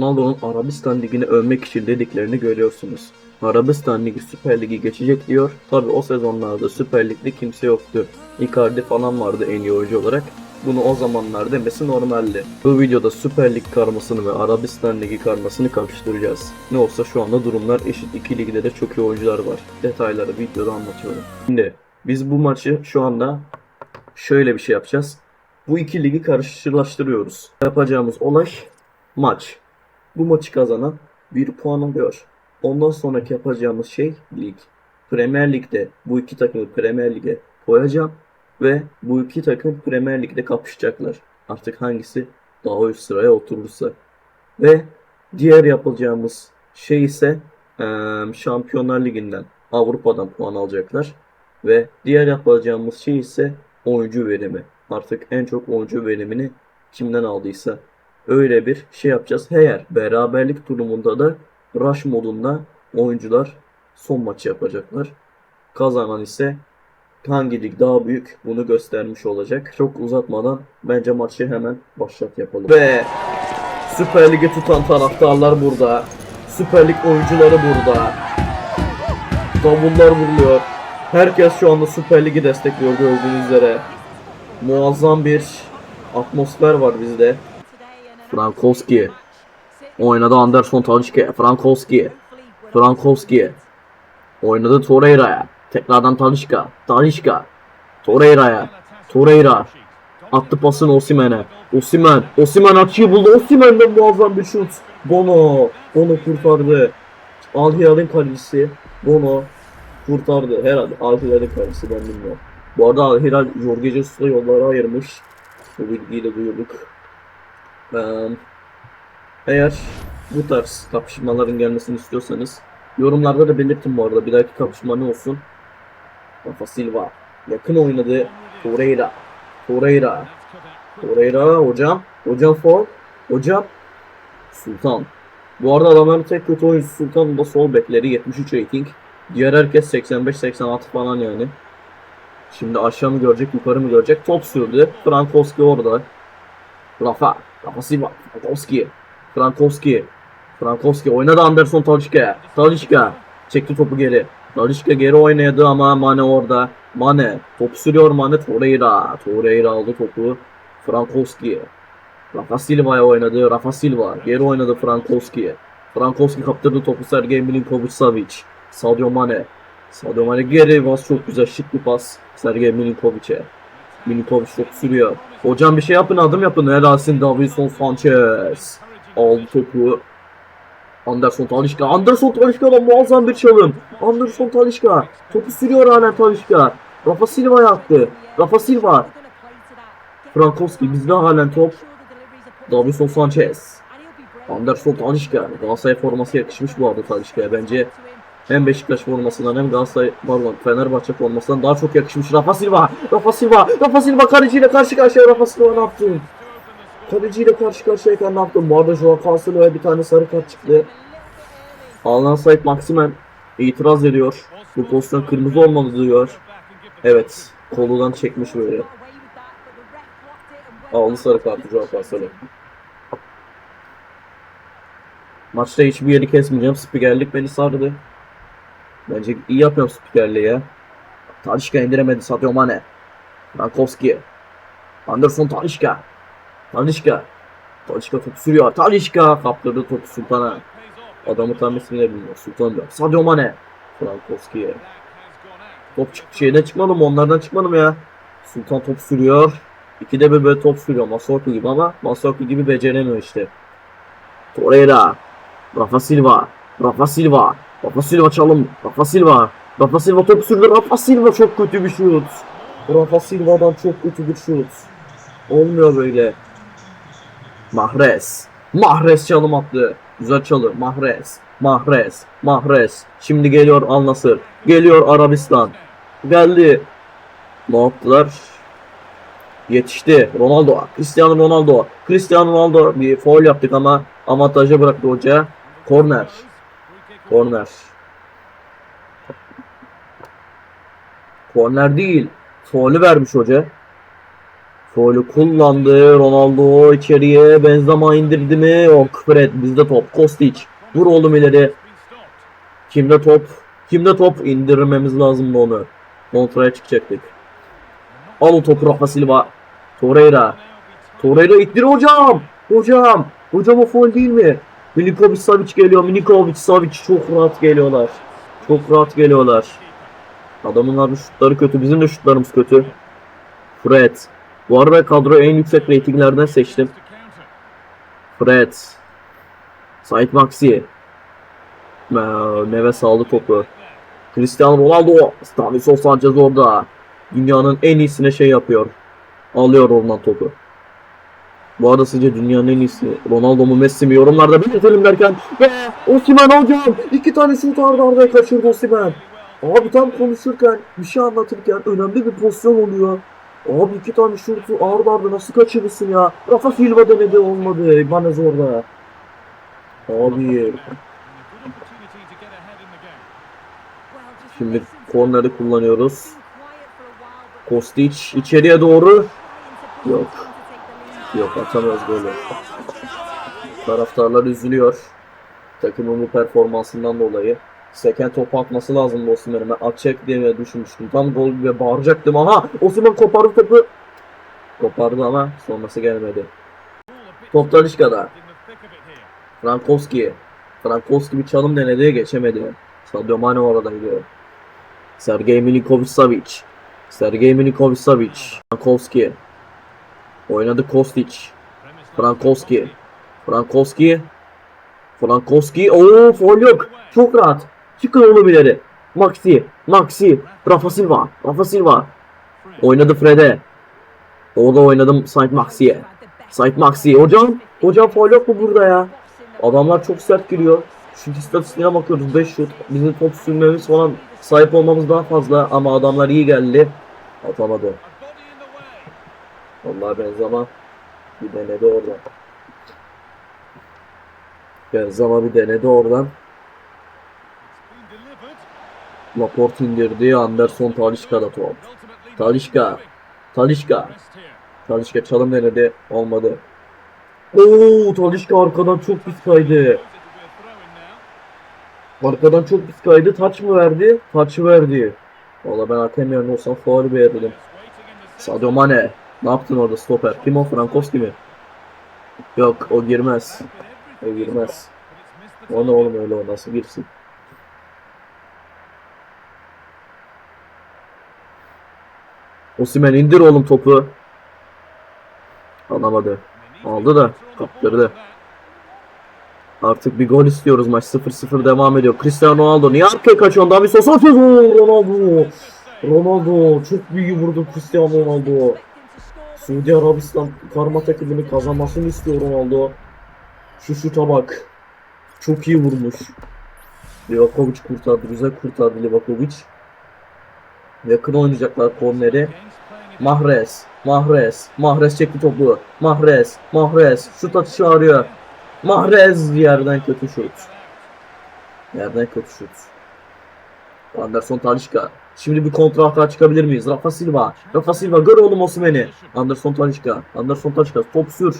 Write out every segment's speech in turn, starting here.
Ronaldo'nun Arabistan Ligi'ni övmek için dediklerini görüyorsunuz. Arabistan Ligi Süper Ligi geçecek diyor. Tabi o sezonlarda Süper Lig'de kimse yoktu. Icardi falan vardı en iyi oyuncu olarak. Bunu o zamanlar demesi normaldi. Bu videoda Süper Lig karmasını ve Arabistan Ligi karmasını karıştıracağız. Ne olsa şu anda durumlar eşit. İki ligde de çok iyi oyuncular var. Detayları videoda anlatıyorum. Şimdi biz bu maçı şu anda şöyle bir şey yapacağız. Bu iki ligi karşılaştırıyoruz. Yapacağımız olay maç. Bu maçı kazanan bir puan alıyor. Ondan sonraki yapacağımız şey lig. Premier Lig'de bu iki takımı Premier Lig'e koyacağım ve bu iki takım Premier Lig'de kapışacaklar. Artık hangisi daha üst sıraya oturursa. Ve diğer yapacağımız şey ise Şampiyonlar Ligi'nden Avrupa'dan puan alacaklar. Ve diğer yapacağımız şey ise oyuncu verimi. Artık en çok oyuncu verimini kimden aldıysa öyle bir şey yapacağız. Eğer beraberlik durumunda da rush modunda oyuncular son maçı yapacaklar. Kazanan ise hangi lig daha büyük bunu göstermiş olacak. Çok uzatmadan bence maçı hemen başlat yapalım. Ve Süper Lig'i tutan taraftarlar burada. Süper Lig oyuncuları burada. Davullar vuruluyor. Herkes şu anda Süper Lig'i destekliyor gördüğünüz üzere. Muazzam bir atmosfer var bizde. Frankowski. Oynadı Anderson Talisca. Frankowski. Frankowski. Oynadı Torreira'ya. Tekrardan Talisca. Talisca. Torreira'ya. Torreira. Attı pasını Osimhen'e. Osimhen. Osimhen açıyı buldu. Osimhen'den muazzam bir şut. Bono. Bono kurtardı. Al Hilal'in kalecisi. Bono kurtardı. Herhalde Al Hilal'in kalecisi ben bilmiyorum. Bu arada Al Jorge Jesus'la yollara ayırmış. Bu bilgiyi de duyurduk. Eğer bu tarz kapışmaların gelmesini istiyorsanız yorumlarda da belirtin bu arada. Bir dahaki kapışma ne olsun? Rafa Silva. Yakın oynadı. Torreira. Torreira. Torreira hocam. Hocam for. Hocam. Sultan. Bu arada adamların tek kötü oyuncusu Sultan'ın da sol bekleri 73 rating. Diğer herkes 85-86 falan yani. Şimdi aşağı mı görecek yukarı mı görecek? Top sürdü. Frankowski orada. Rafa. Rafa Silva. Frankowski. Frankowski. Frankowski oynadı Anderson Talisca. Talisca. Çekti topu geri. Talisca geri oynadı ama Mane orada. Mane. Top sürüyor Mane. Torreira. Torreira aldı topu. Frankowski. Rafa Silva'ya oynadı. Rafa Silva. Geri oynadı Frankowski'ye. Frankowski kaptırdı topu Sergey Milinkovic Savic. Sadio Mane. Sadio Mane geri pas çok güzel şık bir pas. Sergey Milinkovic'e. Milinkovic çok sürüyor. Hocam bir şey yapın adım yapın. Helalsin Davinson Sanchez. Aldı topu. Anderson Talişka. Anderson Talişka'dan muazzam bir çalım. Anderson Talişka. Topu sürüyor halen Talişka. Rafa Silva yaptı. Rafa Silva. Frankowski bizde halen top. Davinson Sanchez. Anderson Talişka. Galatasaray forması yakışmış bu arada Talişka'ya. Bence hem Beşiktaş formasından hem Galatasaray pardon Fenerbahçe formasından daha çok yakışmış. Rafa Silva. Rafa Silva. Rafa Silva kaleciyle karşı karşıya Rafa Silva ne yaptı? Kaleciyle karşı karşıyayken ne yaptı? Bu arada Joao Cancelo'ya bir tane sarı kart çıktı. Alınan Said Maximen itiraz ediyor. Bu pozisyon kırmızı olmalı diyor. Evet. Koludan çekmiş böyle. Aldı sarı kartı Joao Cancelo. Maçta hiçbir yeri kesmeyeceğim. Spikerlik beni sardı. Bence iyi yapıyorum spikerliği ya. Talişka indiremedi Sadio Mane. Frankowski. Anderson Talişka. Talişka. Talişka topu sürüyor. Talişka kaptırdı topu Sultan'a. Adamı tam ismini bilmiyor. Sultan diyor. Sadio Mane. Frankowski'ye. Top çık şeyden çıkmadım onlardan çıkmadım ya. Sultan top sürüyor. İkide bir böyle top sürüyor. Masorku gibi ama Masorku gibi beceremiyor işte. Torreira. Rafa Silva. Rafa Silva. Rafa Silva çalım. Rafa Silva. Rafa Silva top sürdü. Rafa Silva çok kötü bir şut. Rafa Silva'dan çok kötü bir şut. Olmuyor böyle. Mahrez. Mahrez çalım attı. Güzel çalı. Mahrez. Mahrez. Mahrez. Şimdi geliyor Al Nassr. Geliyor Arabistan. Geldi. Ne yaptılar? Yetişti. Ronaldo. Cristiano Ronaldo. Cristiano Ronaldo bir foul yaptık ama avantaja bıraktı hoca. Korner. Korner. Korner değil. Faulü vermiş hoca. Foul'ü kullandı. Ronaldo içeriye. Benzema indirdi mi? Yok. Fred bizde top. Kostic. Vur oğlum ileri. Kimde top? Kimde top? İndirmemiz lazımdı onu. Kontraya çıkacaktık. Al o topu Rafa Silva. Torreira. Torreira ittir hocam. Hocam. Hocam o foul değil mi? Milikovic Savic geliyor. Milikovic Savic çok rahat geliyorlar. Çok rahat geliyorlar. Adamın abi şutları kötü. Bizim de şutlarımız kötü. Fred. Bu arada kadro en yüksek reytinglerden seçtim. Fred. Sait Maxi. Ee, Neves aldı topu. Cristiano Ronaldo. Stanislas Sanchez orada. Dünyanın en iyisine şey yapıyor. Alıyor oradan topu. Bu arada sizce dünyanın en iyisi Ronaldo mu Messi mi yorumlarda belirtelim derken ve Osimhen hocam iki tane şut arda ardaya kaçırdı Osimhen. Abi tam konuşurken bir şey anlatırken önemli bir pozisyon oluyor. Abi iki tane şutu arda arda nasıl kaçırırsın ya? Rafa Silva denedi olmadı. Ibanez orada. Abi şimdi korneri kullanıyoruz. Kostic içeriye doğru. Yok. Yok atamıyoruz böyle. Taraftarlar üzülüyor. Takımın bu performansından dolayı. Seken top atması lazım. Ben atacak diye düşünmüştüm. Tam gol ve bağıracaktım. Aha! Osimhen kopardı topu. Kopardı ama sonrası gelmedi. Top Talişka'da. Frankowski. Frankowski bir çalım denedi geçemedi. Sadio Mane oradaydı. Sergey Milinkovic Savic. Sergey Milinkovic Savic. Frankowski. Oynadı Kostic. Frankowski. Frankowski. Frankowski. Oo foul yok. Çok rahat. Çıkın oğlum ileri. Maxi. Maxi. Rafa Silva. Rafa Silva. Oynadı Fred'e. Orada oynadım Saint Maxi'ye. Saint Maxi. Hocam. Hocam foul yok mu burada ya? Adamlar çok sert giriyor. Şu istatistiğine bakıyoruz 5 şut. Bizim top sürmemiz falan sahip olmamız daha fazla ama adamlar iyi geldi. Atamadı. Vallahi Benzema bir denedi oradan. Benzema bir denedi oradan. Laporte indirdi. Anderson Talişka'da top. Talişka. Talişka. Talişka çalım denedi. Olmadı. Oo Talişka arkadan çok pis kaydı. Arkadan çok pis kaydı. Taç mı verdi? Taç verdi. Valla ben hakem yerine olsam faul verirdim. Sadio Mane. Ne yaptın orada stoper? Kim o? Frankowski mi? Yok o girmez. O girmez. O ne oğlum öyle o nasıl girsin? Osimhen indir oğlum topu. Alamadı. Aldı da kaptırdı. Artık bir gol istiyoruz. Maç 0-0 devam ediyor. Cristiano Ronaldo niye arkaya kaçıyorsun? Davinson Sanchez. Oo, Ronaldo. Ronaldo çok büyük vurdu Cristiano Ronaldo. Suudi Arabistan karma takımını kazanmasını istiyor Ronaldo. Şu şuta bak. Çok iyi vurmuş. Livakovic kurtardı. Güzel kurtardı Livakovic. Yakın oynayacaklar korneri. Mahrez. Mahrez. Mahrez çekti topu. Mahrez. Mahrez. Şut atışı arıyor. Mahrez yerden kötü şut. Yerden kötü şut. Anderson Talişka. Şimdi bir kontra hata çıkabilir miyiz? Rafa Silva. Rafa Silva gör oğlum Osimhen'i. Anderson Talişka. Anderson Talişka top sür.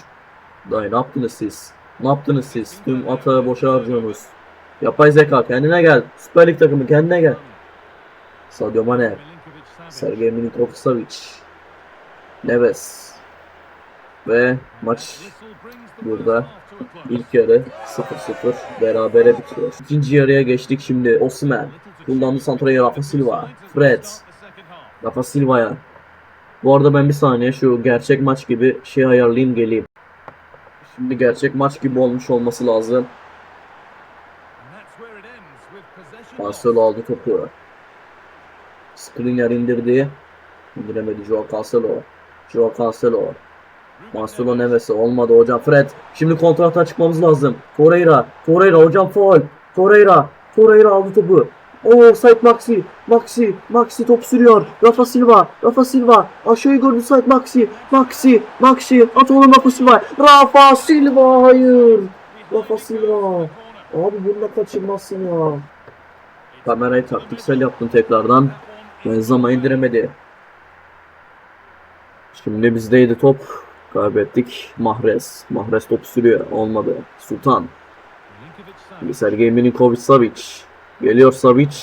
Dayı ne yaptınız siz? Ne yaptınız siz? Tüm atağı boşa harcıyorsunuz. Yapay zeka kendine gel. Süper Lig takımı kendine gel. Sadio Mane. Sergey Milinkovic Savic. Neves. Ve maç burada ilk yarı 0-0 berabere bitiyor. İkinci yarıya geçtik şimdi. Osimhen. Kullandı Santra'ya Rafa Silva. Fred. Rafa Silva'ya. Bu arada ben bir saniye şu gerçek maç gibi şey ayarlayayım geleyim. Şimdi gerçek maç gibi olmuş olması lazım. Marcelo aldı topu. Skriniar indirdi. İndiremedi Joao Cancelo. Joao Cancelo. Marcelo Neves'e olmadı hocam. Fred. Şimdi kontrata çıkmamız lazım. Torreira. Torreira hocam faul. Torreira. Torreira aldı topu. Oo Sait Maxi. Maxi. Maxi top sürüyor. Rafa Silva. Rafa Silva. Aşağıyı gördü Sait Maxi. Maxi. Maxi. At oğlum Rafa Silva. Rafa Silva. Hayır. Rafa Silva. Abi bunu da kaçırmazsın ya. Kamerayı taktiksel yaptın tekrardan. Benzema indiremedi. Şimdi bizdeydi top. Kaybettik. Mahrez. Mahrez top sürüyor. Olmadı. Sultan. Sergey Milinkovic Savic. Geliyor Savic.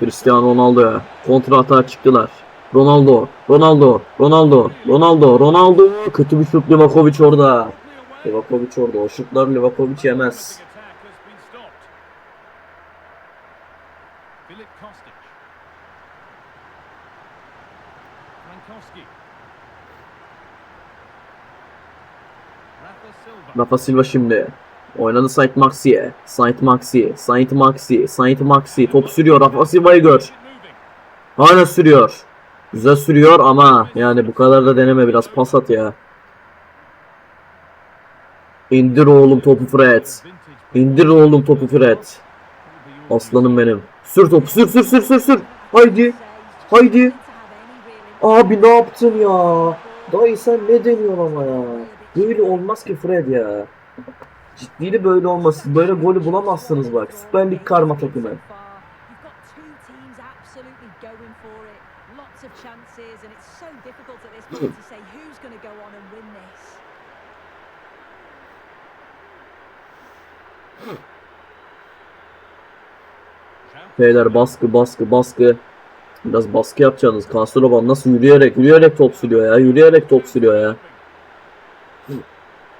Cristiano Ronaldo. Kontra atağa çıktılar. Ronaldo. Ronaldo. Ronaldo. Ronaldo. Ronaldo. Kötü bir şut Livakovic orada. Livakovic orada. O şutlar Livakovic yemez. Rafa Silva şimdi. Oynadı Saint Maxi'ye. Saint Maxi. Saint Maxi. Saint Maxi. Top sürüyor. Rafa Silva'yı gör. Hala sürüyor. Güzel sürüyor ama yani bu kadar da deneme biraz pas at ya. İndir oğlum topu Fred. İndir oğlum topu Fred. Aslanım benim. Sür topu sür sür sür sür sür. Haydi. Haydi. Abi ne yaptın ya? Dayı sen ne deniyorsun ama ya? Böyle olmaz ki Fred ya. Ciddili böyle olmaz. Siz Böyle golü bulamazsınız bak. Süper Lig karma takımı. Beyler baskı baskı baskı. Biraz baskı yapacaksınız. Kastroban nasıl yürüyerek yürüyerek top sürüyor ya. Yürüyerek top sürüyor ya.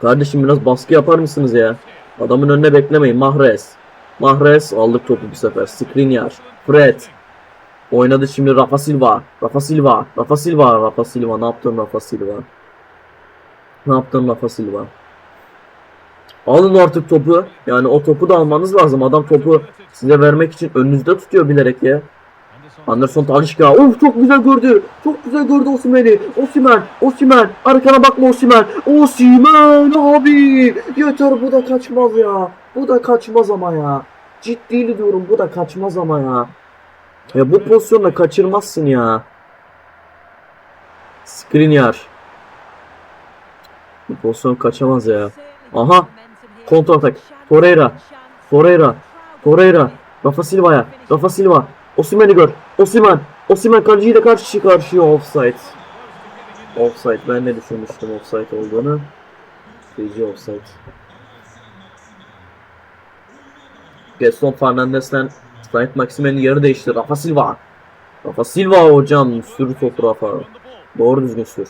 Kardeşim biraz baskı yapar mısınız ya? Adamın önüne beklemeyin. Mahrez. Mahrez aldık topu bir sefer. Skriniar. Fred. Oynadı şimdi Rafa Silva. Rafa Silva. Rafa Silva. Rafa Silva. Ne yaptın Rafa Silva? Ne yaptın Rafa Silva? Alın artık topu. Yani o topu da almanız lazım. Adam topu size vermek için önünüzde tutuyor bilerek ya. Anderson Talişka. Of çok güzel gördü. Çok güzel gördü Osimhen'i. Osimhen. Osimhen. Arkana bakma Osimhen. Osimhen abi. Yeter bu da kaçmaz ya. Bu da kaçmaz ama ya. Ciddi diyorum bu da kaçmaz ama ya. Ya bu pozisyonda kaçırmazsın ya. Skriniar. Bu pozisyon kaçamaz ya. Aha. Kontra atak. Torreira. Torreira. Torreira. Rafa Silva'ya. Rafa Silva. Osimhen'i gör. Osimhen. Osimhen kaleciyle karşı karşıya offside. Offside. Ben ne düşünmüştüm offside olduğunu. Feci offside. Gaston Fernandes'ten Saint Maximen'in yeri değişti. Rafa Silva. Rafa Silva hocam. Sür topu Rafa. Doğru düzgün sür.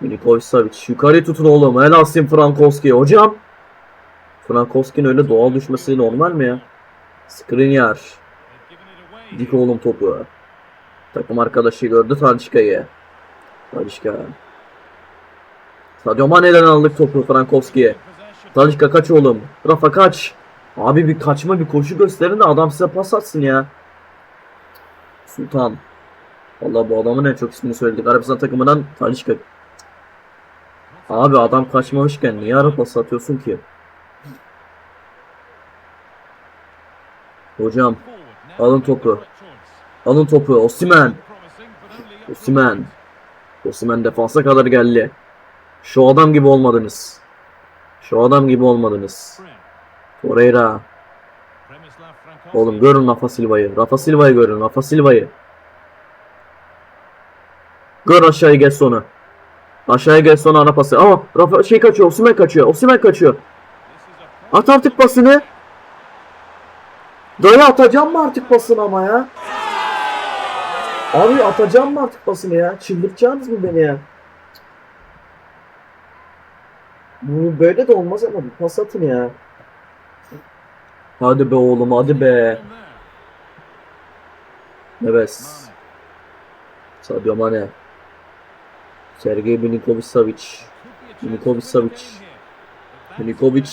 Milinkovic Savic. Yukarı tutun oğlum. Helalsin Frankowski. Hocam. Frankowski'nin öyle doğal düşmesi normal mi ya? Skriniar. Dik oğlum topu. Takım arkadaşı gördü Talişka'yı. Talişka. Sadio Mane'den aldık topu Frankowski'ye. Talişka kaç oğlum. Rafa kaç. Abi bir kaçma bir koşu gösterin de adam size pas atsın ya. Sultan. Vallahi bu adamın en çok ismini söyledik. Arabistan takımından Talişka. Abi adam kaçmamışken niye ara pas atıyorsun ki? Hocam alın topu. Alın topu. Osimhen. Osimhen. Osimhen defansa kadar geldi. Şu adam gibi olmadınız. Şu adam gibi olmadınız. Torreira. Oğlum görün Rafa Silva'yı. Rafa Silva'yı görün. Rafa Silva'yı. Gör aşağıya gel sonu. Aşağıya gel sonu ara pası. Ama Rafa şey kaçıyor. Osimhen kaçıyor. Osimhen kaçıyor. At artık pasını. Dayı atacağım mı artık pasını ama ya? Abi atacağım mı artık pasını ya? Çıldırtacaksınız mı beni ya? Bu böyle de olmaz ama bir pas atın ya. Hadi be oğlum hadi be. Neves. Sadio Mane. Sergey Milinkovic Savic. Milinkovic Savic. Milinkovic.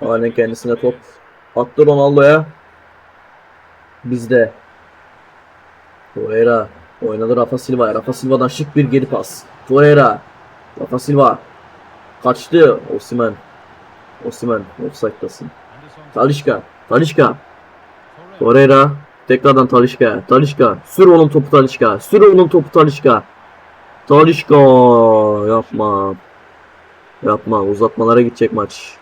Halen kendisine top. Attı Ronaldo'ya. Bizde. Torreira. Oynadı Rafa Silva'ya. Rafa Silva'dan şık bir geri pas. Torreira. Rafa Silva. Kaçtı. Osimhen. Osimhen. Offside'dasın. Talişka. Talişka. Torreira. Tekrardan Talişka. Talişka. Sür oğlum topu Talişka. Sür oğlum topu Talişka. Talişka. Yapma. Yapma. Uzatmalara gidecek maç.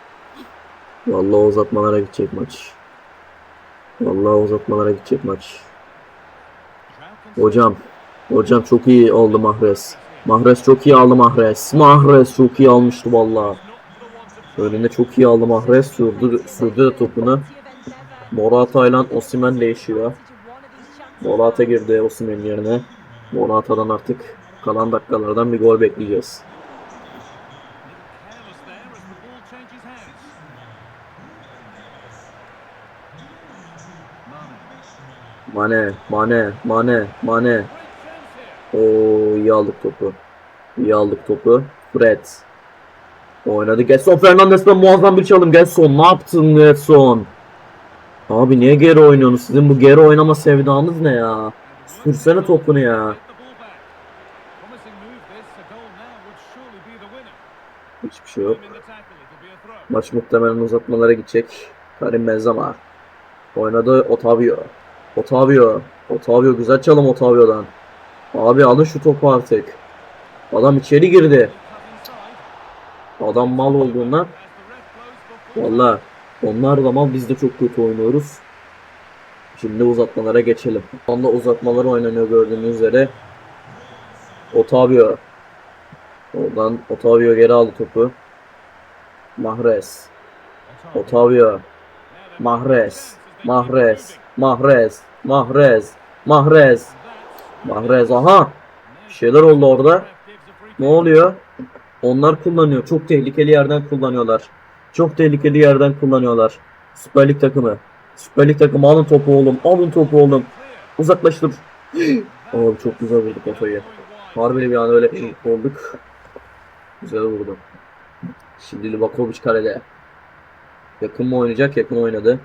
Vallahi uzatmalara gidecek maç. Vallahi uzatmalara gidecek maç. Hocam. Hocam çok iyi aldı Mahrez. Mahrez çok iyi aldı Mahrez. Mahrez çok iyi almıştı valla. Önünde çok iyi aldı Mahrez. Sürdü, sürdü de topunu. Morata ile Osimhen değişiyor. Morata girdi Osimhen'in yerine. Morata'dan artık kalan dakikalardan bir gol bekleyeceğiz. Mane. Mane, Mane, Mane. Oo iyi aldık topu. İyi aldık topu. Fred. Oynadı. Gerson Fernandes'ten muazzam bir çalım. Gerson ne yaptın Gerson? Abi niye geri oynuyorsunuz? Sizin bu geri oynama sevdanız ne ya? Sürsene topunu ya. Hiçbir şey yok. Maç muhtemelen uzatmalara gidecek. Karim Benzema. Oynadı Otavio. Otavio. Otavio güzel çalım Otavio'dan. Abi alın şu topu artık. Adam içeri girdi. Adam mal olduğundan Valla onlar da mal biz de çok kötü oynuyoruz. Şimdi uzatmalara geçelim. Şu anda uzatmalar oynanıyor gördüğünüz üzere. Otavio. Oradan Otavio geri aldı topu. Mahrez. Otavio. Mahrez. Mahrez. Mahrez. Mahrez. Mahrez. Mahrez. Aha. Bir şeyler oldu orada. Ne oluyor? Onlar kullanıyor. Çok tehlikeli yerden kullanıyorlar. Çok tehlikeli yerden kullanıyorlar. Süper Lig takımı. Süper Lig takımı alın topu oğlum. Alın topu oğlum. Uzaklaştır. Abi çok güzel vurdu kafayı. Harbiden bir an öyle olduk. Güzel vurdu. Şimdi Livakovic kalede. Yakın mı oynayacak? Yakın oynadı.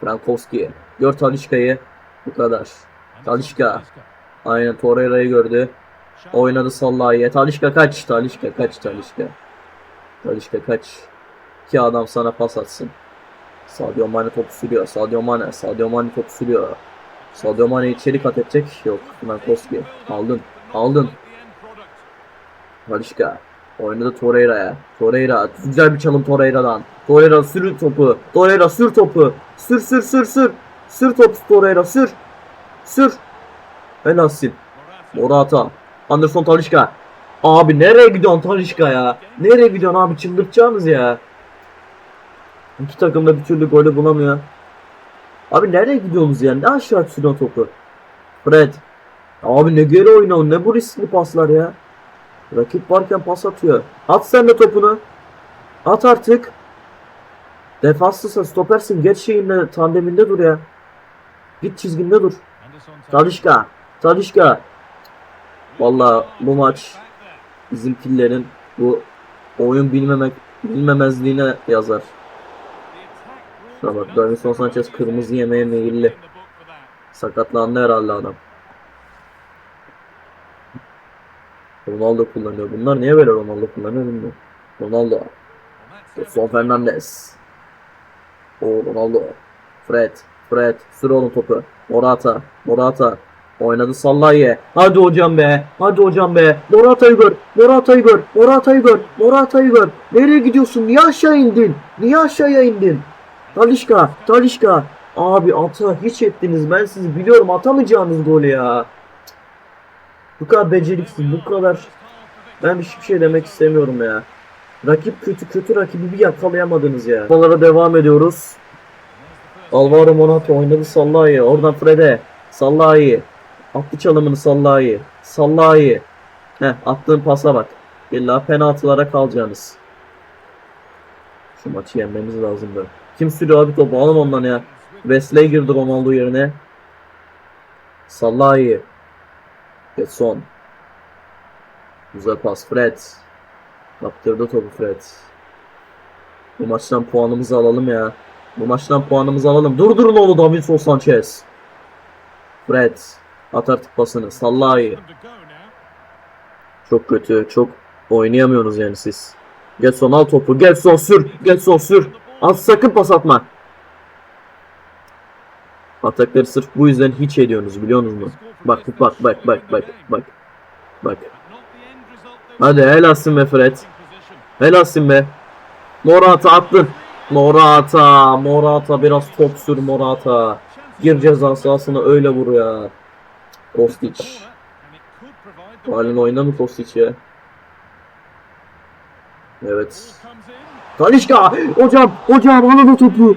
Frankowski. Gör Talişka'yı. Bu kadar. Talişka. Aynen Torreira'yı gördü. Oynadı Sallai'ye. Talişka kaç. Talişka kaç. Talişka. Talişka kaç. İki adam sana pas atsın. Sadio Mane topu sürüyor. Sadio Mane. Sadio Mane topu sürüyor. Sadio Mane içeri kat edecek. Yok. Frankowski. Aldın. Aldın. Talişka. Oynadı Torreira'ya. Torreira. Güzel bir çalım Torreira'dan. Torreira sür topu. Torreira sür topu. Sür sür sür sür. Sür topu Torreira sür. Sür. Helalsin. Morata. Anderson Talişka. Abi nereye gidiyorsun Talişka ya? Nereye gidiyorsun abi çıldırtacağınız ya. İki takım da bir türlü golü bulamıyor. Abi nereye gidiyorsunuz ya? Ne aşağı sürüyorsun topu? Fred. Abi ne geri oynuyorsun? Ne bu riskli paslar ya? Rakip varken pas atıyor. At sen de topunu. At artık. Defanslısın, stopersin. Geç şeyinle tandeminde dur ya. Git çizginde dur. Talişka. Talişka. Valla bu maç bizimkilerin bu oyun bilmemek bilmemezliğine yazar. Şuna bak Davinson Sanchez kırmızı yemeye meyilli. Sakatlandı herhalde adam. Ronaldo kullanıyor. Bunlar niye böyle Ronaldo kullanıyor bilmiyorum. Ronaldo. Son Fernandes. O Ronaldo. Fred. Fred. Sür oğlum topu. Morata. Morata. Oynadı Sallaye. Hadi hocam be. Hadi hocam be. Morata'yı gör. Morata'yı gör. Morata'yı gör. Morata'yı gör. Nereye gidiyorsun? Niye aşağı indin? Niye aşağıya indin? Talişka. Talişka. Abi ata hiç ettiniz. Ben sizi biliyorum atamayacağınız golü ya. Bu kadar beceriksiz. Bu kadar. Ben hiçbir şey demek istemiyorum ya. Rakip kötü kötü rakibi bir yakalayamadınız ya. Kupalara devam ediyoruz. Alvaro Morata oynadı Sallahi. Oradan Fred'e. Sallahi. Attı çalımını Sallahi. Sallahi. Heh attığın pasa bak. İlla penaltılara kalacaksınız. Şu maçı yenmemiz lazımdı. Kim sürüyor abi topu? Alın ondan ya. Wesley girdi Ronaldo yerine. Sallahi. Getson. Güzel pas. Fred. Kaptırdı topu Fred. Bu maçtan puanımızı alalım ya. Bu maçtan puanımızı alalım. Durdurun onu Davinson Sanchez. Fred. At artık pasını. Sallahi. Çok kötü. Çok oynayamıyorsunuz yani siz. Getson al topu. Getson sür. Getson sür. At sakın pas atma. Atakları sırf bu yüzden hiç ediyorsunuz biliyor musunuz? Bak bak bak bak bak bak. Bak. Hadi helalsin be Fred. Helalsin be. Morata attın. Morata. Morata biraz top sür Morata. Gir ceza sahasına öyle vur ya. Kostic. Halen oyna mı Kostić ya? Evet. Talişka! Hocam! Hocam alın o topu!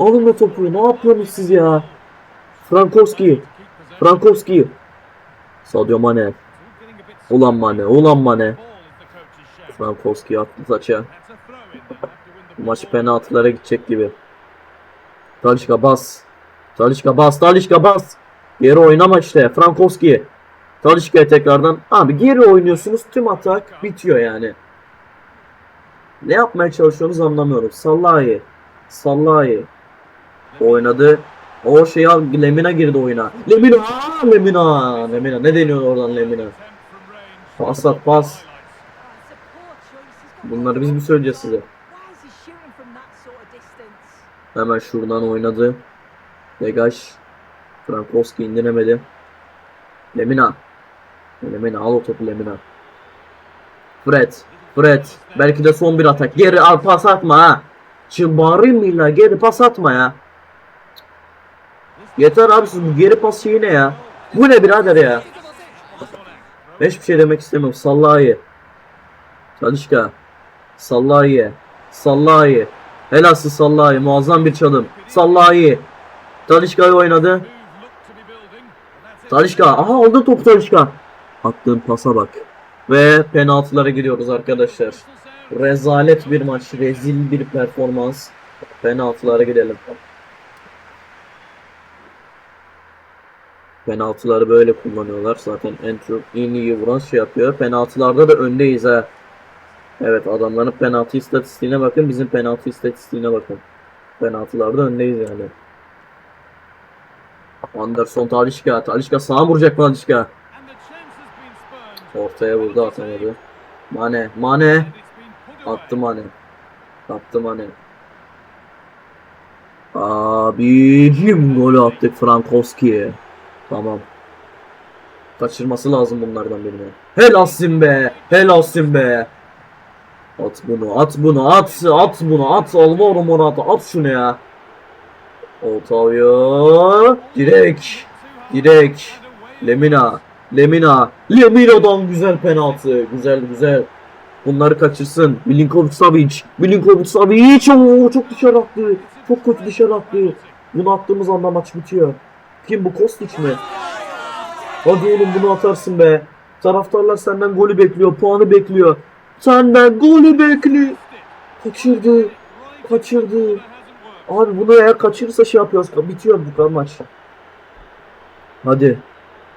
Alın o topu. Ne yapıyorsunuz siz ya? Frankowski. Frankowski. Sadio Mane. Ulan Mane. Ulan Mane. Frankowski attı saça. Maç penaltılara gidecek gibi. Talişka bas. Talişka bas. Talişka bas. Geri oynama işte. Frankowski. Talişka'ya tekrardan. Abi geri oynuyorsunuz. Tüm atak bitiyor yani. Ne yapmaya çalışıyorsunuz anlamıyorum. Sallahi. Sallahi. Oynadı. O şey al Lemina girdi oyuna. Lemina. Lemina. Lemina. Ne deniyor oradan Lemina? Pas at pas. Bunları biz mi söyleyeceğiz size? Hemen şuradan oynadı. Degaj. Frankowski indiremedi. Lemina. Lemina al o topu Lemina. Fred. Fred. Belki de son bir atak. Geri al pas atma ha. Şimdi bağırayım mı illa? Geri pas atma ya. Yeter abi siz bu geri pas şeyi ne ya? Bu ne birader ya? Hiçbir şey demek istemiyorum. Sallahi. Talişka. Sallahi. Sallahi. Helalsiz Sallahi. Muazzam bir çalım. Sallahi. Talişka'yı oynadı. Talişka. Aha aldı topu Talişka. Attığın pasa bak. Ve penaltılara gidiyoruz arkadaşlar. Rezalet bir maç. Rezil bir performans. Penaltılara gidelim. Penaltıları böyle kullanıyorlar. Zaten en çok en iyi vuran şey yapıyor. Penaltılarda da öndeyiz ha. Evet adamların penaltı istatistiğine bakın. Bizim penaltı istatistiğine bakın. Penaltılarda öndeyiz yani. Anderson Talişka. Talişka sağa vuracak Talişka. Ortaya vurdu atamadı. Mane. Mane. Attı Mane. Attı Mane. Abicim golü attık Frankowski'ye. Tamam. Kaçırması lazım bunlardan birine. Helalsin be. Helalsin be. At bunu, at bunu, at, at bunu, at. Alvaro Morata, at şunu ya. Otavio. Direkt. Direkt. Lemina. Lemina. Lemina'dan güzel penaltı. Güzel güzel. Bunları kaçırsın. Milinkovic Savic. Milinkovic Savic. Oo, çok dışarı attı. Çok kötü dışarı attı. Bunu attığımız anda maç bitiyor. Kim bu Kostić mi? Hadi oğlum bunu atarsın be. Taraftarlar senden golü bekliyor. Puanı bekliyor. Senden golü bekliyor. Kaçırdı. Kaçırdı. Abi bunu eğer kaçırırsa şey yapıyoruz. Bitiyor bu maç. Hadi.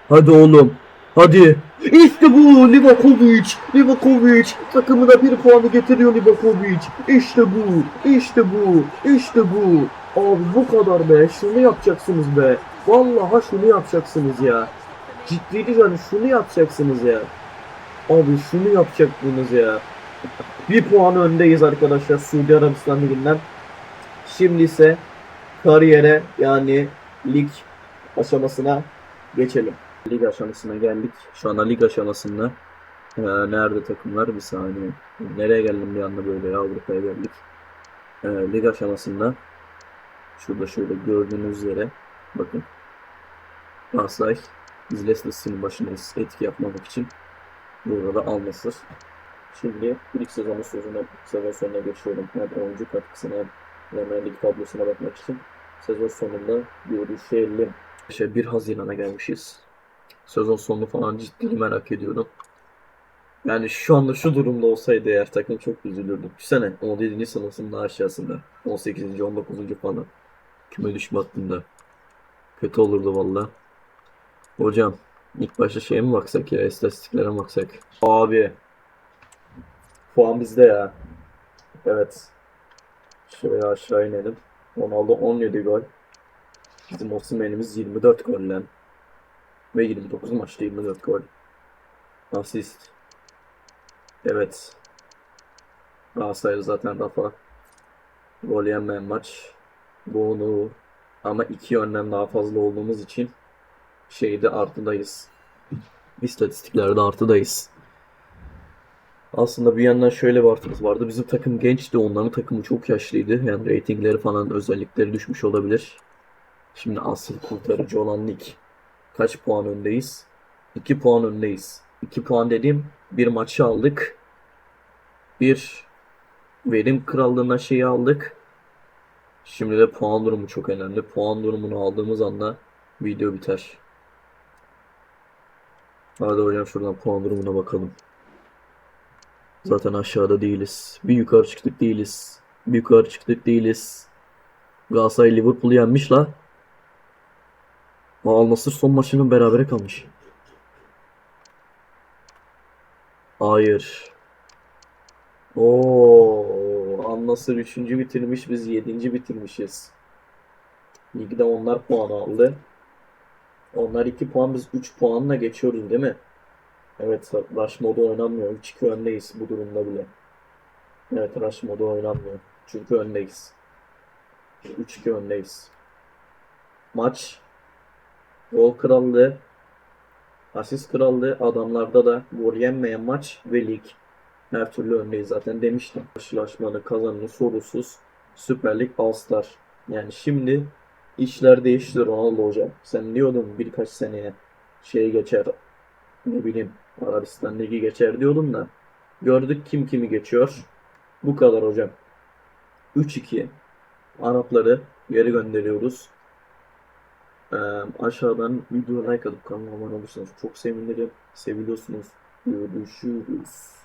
Hadi oğlum. Hadi. İşte bu Livakovic. Livakovic. Takımına bir puanı getiriyor Livakovic. İşte bu. İşte bu. İşte bu. Abi bu kadar be. Şunu yapacaksınız be. Vallahi şunu yapacaksınız ya. Ciddiydi yani şunu yapacaksınız ya. Abi şunu yapacaksınız ya. Bir puan öndeyiz arkadaşlar Suudi Arabistan liginden. Şimdi ise kariyere yani lig aşamasına geçelim. Lig aşamasına geldik. Şu anda lig aşamasında Ee, nerede takımlar? Bir saniye. Nereye geldim bir anda böyle ya Avrupa'ya geldik. Ee, lig aşamasında şurada şöyle gördüğünüz üzere bakın Galatasaray biz Leicester City'nin başındayız etki yapmamak için burada da almasır. Şimdi ilk sezonun sözüne, sezon sonuna geçiyorum. Hem oyuncu katkısına hem Premier Lig tablosuna bakmak için sezon sonunda görüşelim. İşte 1 Haziran'a gelmişiz. Sezon sonu falan ciddi merak ediyorum. Yani şu anda şu durumda olsaydı eğer takım çok üzülürdüm. Düşünsene 17. sınıfın daha aşağısında. 18. 19. falan. Küme düşme hattında. Kötü olurdu valla. Hocam ilk başta şeye mi baksak ya istatistiklere mi baksak? Abi. Puan bizde ya. Evet. Şöyle aşağı inelim. Ronaldo 17 gol. Bizim Osimhen'imiz 24 gol lan. Ve 29 maçta 24 gol. Asist. Evet. Galatasaray'da zaten Rafa. Gol yemeyen maç. Bunu ama iki yönden daha fazla olduğumuz için şeyde artıdayız. İstatistiklerde artıdayız. Aslında bir yandan şöyle bir artımız vardı. Bizim takım gençti. Onların takımı çok yaşlıydı. Yani reytingleri falan özellikleri düşmüş olabilir. Şimdi asıl kurtarıcı olan lig. Kaç puan öndeyiz? 2 puan öndeyiz. 2 puan dediğim bir maçı aldık. Bir verim krallığına şeyi aldık. Şimdi de puan durumu çok önemli. Puan durumunu aldığımız anda video biter. Hadi hocam şuradan puan durumuna bakalım. Zaten aşağıda değiliz. Bir yukarı çıktık değiliz. Bir yukarı çıktık değiliz. Galatasaray Liverpool'u yenmiş la. Al Nassr son maçının berabere kalmış. Hayır. Oo, Al Nassr 3. bitirmiş, biz 7. bitirmişiz. Ligde onlar puan aldı. Onlar 2 puan, biz 3 puanla geçiyoruz değil mi? Evet, Rush modu oynanmıyor. 3-2 öndeyiz bu durumda bile. Evet, Rush modu oynanmıyor. Çünkü öndeyiz. 3-2 öndeyiz. Maç Gol krallığı, asist krallığı, adamlarda da gol yenmeyen maç ve lig. Her türlü öndeyiz zaten demiştim. Karşılaşmanın kazanını sorusuz Süper Lig All Star. Yani şimdi işler değişti Ronaldo hocam. Sen diyordun birkaç seneye şey geçer ne bileyim Arabistan Ligi geçer diyordun da gördük kim kimi geçiyor. Bu kadar hocam. 3-2 Arapları geri gönderiyoruz. Ee, aşağıdan video like atıp kanalıma abone olursanız çok sevinirim. Seviliyorsunuz. Görüşürüz.